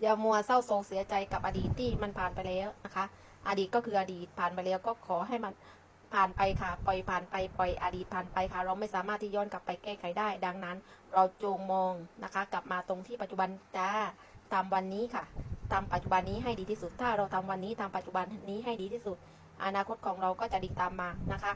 อย่ามัวเศร้าโศกเสียใจกับอดีตที่มันผ่านไปแล้วนะคะ อดีตก็คืออดีตผ่านไปแล้วก็ขอให้มันผ่านไปค่ะ ปล่อยผ่านไปปล่อยอดีตผ่านไปค่ะ เราไม่สามารถที่ย้อนกลับไปแก้ไขได้ ดังนั้น เราจงมองนะคะ กลับมาตรงที่ปัจจุบันจ้าทำวันนี้ค่ะทำปัจจุบันนี้ให้ดีที่สุด ถ้าเราทำวันนี้ทำปัจจุบันนี้ให้ดีที่สุด อนาคตของเราก็จะดีตามมานะคะ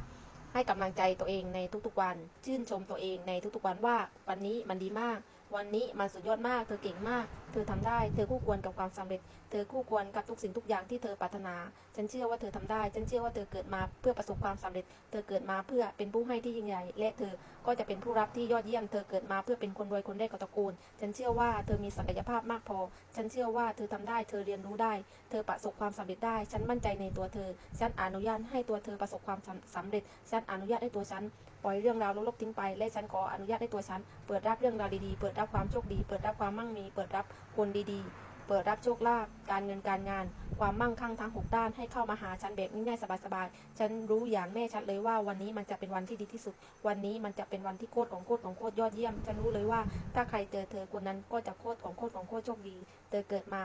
ให้กำลังใจตัวเองในทุกๆวัน ชื่นชมตัวเองในทุกๆวันว่าวันนี้มันดีมาก วันนี้มันสุดยอดมาก เธอเก่งมาก เธอทำได้ เธอคู่ควรกับความสำเร็จ เธอคู่ควรกับทุกสิ่งทุกอย่างที่เธอปรารถนา ฉันเชื่อว่าเธอทำได้ ฉันเชื่อว่าเธอเกิดมาเพื่อประสบความสำเร็จ เธอเกิดมาเพื่อเป็นผู้ให้ที่ยิ่งใหญ่ และเธอก็จะเป็นผู้รับที่ยอดเยี่ยม เธอเกิดมาเพื่อเป็นคนรวยคนแรกของตระกูล ฉันเชื่อว่าเธอมีศักยภาพมากพอ ฉันเชื่อว่าเธอทำได้ เธอเรียนรู้ได้ เธอประสบความสำเร็จได้ ฉันมั่นใจในตัวเธอ ฉันอนุญาตให้ตัวเธอประสบความสำเร็จ ฉันอนุญาตให้ตัวฉัน ปล่อยเรื่องราวลบๆทิ้งไป และฉันขออนุญาตให้ตัวฉัน เปิดรับเรื่องราวดีๆ เปิดรับความโชคดี เปิดรับความมั่งมี เปิดรับคนดีๆ เปิดรับโชคลาภ การเงินการงาน ความมั่งคั่งทั้งหกด้านให้เข้ามาหาฉันแบบง่ายๆสบายๆ ฉันรู้อย่างแน่ชัดเลยว่าวันนี้มันจะเป็นวันที่ดีที่สุด วันนี้มันจะเป็นวันที่โคตรของโคตรของโคตรยอดเยี่ยม ฉันรู้เลยว่าถ้าใครเจอเธอคนนั้นก็จะโคตรของโคตรของโคตรโชคดี เธอเกิดมา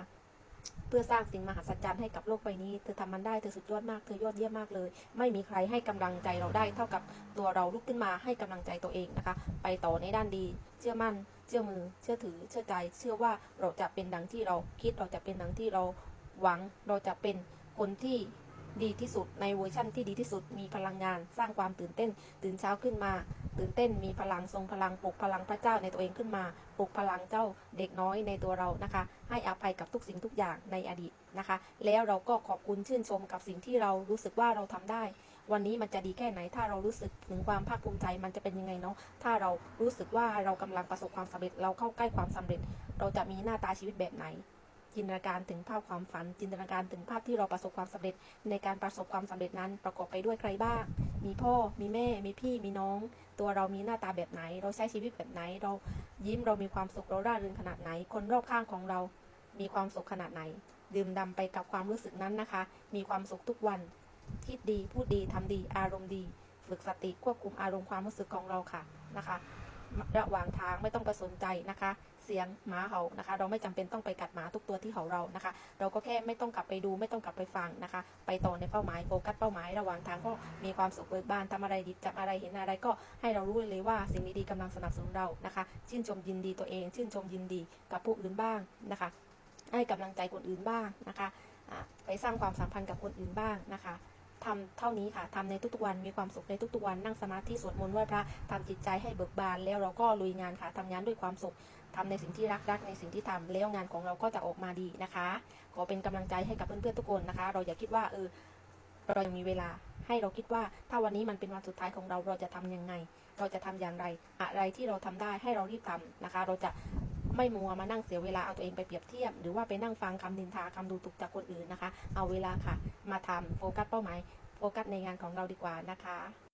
เพื่อสร้างสิ่งมหัศจรรย์ให้กับโลกใบนี้ เธอทำมันได้ เธอสุดยอดมาก เธอยอดเยี่ยมมากเลย ไม่มีใครให้กำลังใจเราได้ เท่ากับตัวเราลุกขึ้นมาให้กำลังใจตัวเองนะคะ ไปต่อในด้านดี เชื่อมั่น เชื่อมือ เชื่อถือ เชื่อใจ เชื่อว่าเราจะเป็นดังที่เราคิด เราจะเป็นดังที่เราหวัง เราจะเป็นคนที่ ดีที่สุดในเวอร์ชั่นที่ดีที่สุดมีพลังงาน สร้างความตื่นเต้น ตื่นเช้าขึ้นมา ตื่นเต้นมีพลังทรงพลังปลุกพลังพระเจ้าในตัวเองขึ้นมาปลุกพลังเจ้าเด็กน้อยในตัวเรานะคะ ให้อภัยกับทุกสิ่งทุกอย่างในอดีตนะคะ แล้วเราก็ขอบคุณชื่นชมกับสิ่งที่เรารู้สึกว่าเราทำได้ วันนี้มันจะดีแค่ไหนถ้าเรารู้สึกถึงความภาคภูมิใจมันจะเป็นยังไงเนาะถ้าเรารู้สึกว่าเรากำลังประสบความสำเร็จ เราเข้าใกล้ความสำเร็จ เราจะมีหน้าตาชีวิตแบบไหน จินตนาการถึงภาพความฝัน จินตนาการถึงภาพที่เราประสบความสำเร็จ ในการประสบความสำเร็จนั้นประกอบไปด้วยใครบ้าง มีพ่อ มีแม่ มีพี่ มีน้อง ตัวเรามีหน้าตาแบบไหน เราใช้ชีวิตแบบไหน เรายิ้ม เรามีความสุข เราร่าเริงขนาดไหน คนรอบข้างของเรา มีความสุขขนาดไหน ดื่มดำไปกับความรู้สึกนั้นนะคะ มีความสุขทุกวัน คิดดี พูดดีทำดี อารมณ์ดี ฝึกสติควบคุมอารมณ์ความรู้สึกของเราค่ะนะคะ ระหว่างทางไม่ต้องไปสนใจนะคะ เสียงหมาเห่านะคะ เราไม่จำเป็นต้องไปกัดหมาทุกตัวที่เห่าเรานะคะ เราก็แค่ไม่ต้องกลับไปดูไม่ต้องกลับไปฟังนะคะ ไปต่อในเป้าหมายโฟกัสเป้าหมายระหว่างทางก็มีความสุขเบิกบานทำอะไรดีจับอะไรเห็นอะไรก็ให้เรารู้เลยว่าสิ่งดีๆกำลังสนับสนุนเรานะคะ ชื่นชมยินดีตัวเอง ชื่นชมยินดีกับผู้อื่นบ้างนะคะ ให้กำลังใจคนอื่นบ้างนะคะ ไปสร้างความสัมพันธ์กับคนอื่นบ้างนะคะ ทำเท่านี้ค่ะทำในทุกๆวันมีความสุขในทุกๆวันนั่งสมาธิสวดมนต์ไหว้พระทำจิตใจให้เบิกบาน แล้วเราก็ลุยงานค่ะทำงานด้วยความสุขทำในสิ่งที่รักรักในสิ่งที่ทำแล้วงานของเราก็จะออกมาดีนะคะขอเป็นกำลังใจให้กับเพื่อนๆทุกคนนะคะ เราอย่าคิดว่าเออเรายังมีเวลาให้เราคิดว่าถ้าวันนี้มันเป็นวันสุดท้ายของเราเราจะทำยังไง เราจะทำอย่างไร อะไรที่เราทำได้ให้เรารีบทำนะคะ เราจะ ไม่มัวมานั่งเสียเวลาเอาตัวเองไปเปรียบเทียบ หรือว่าไปนั่งฟังคำนินทาคำดูถูกจากคนอื่นนะคะ เอาเวลาค่ะ มาทำโฟกัสเป้าหมายโฟกัสในงานของเราดีกว่านะคะ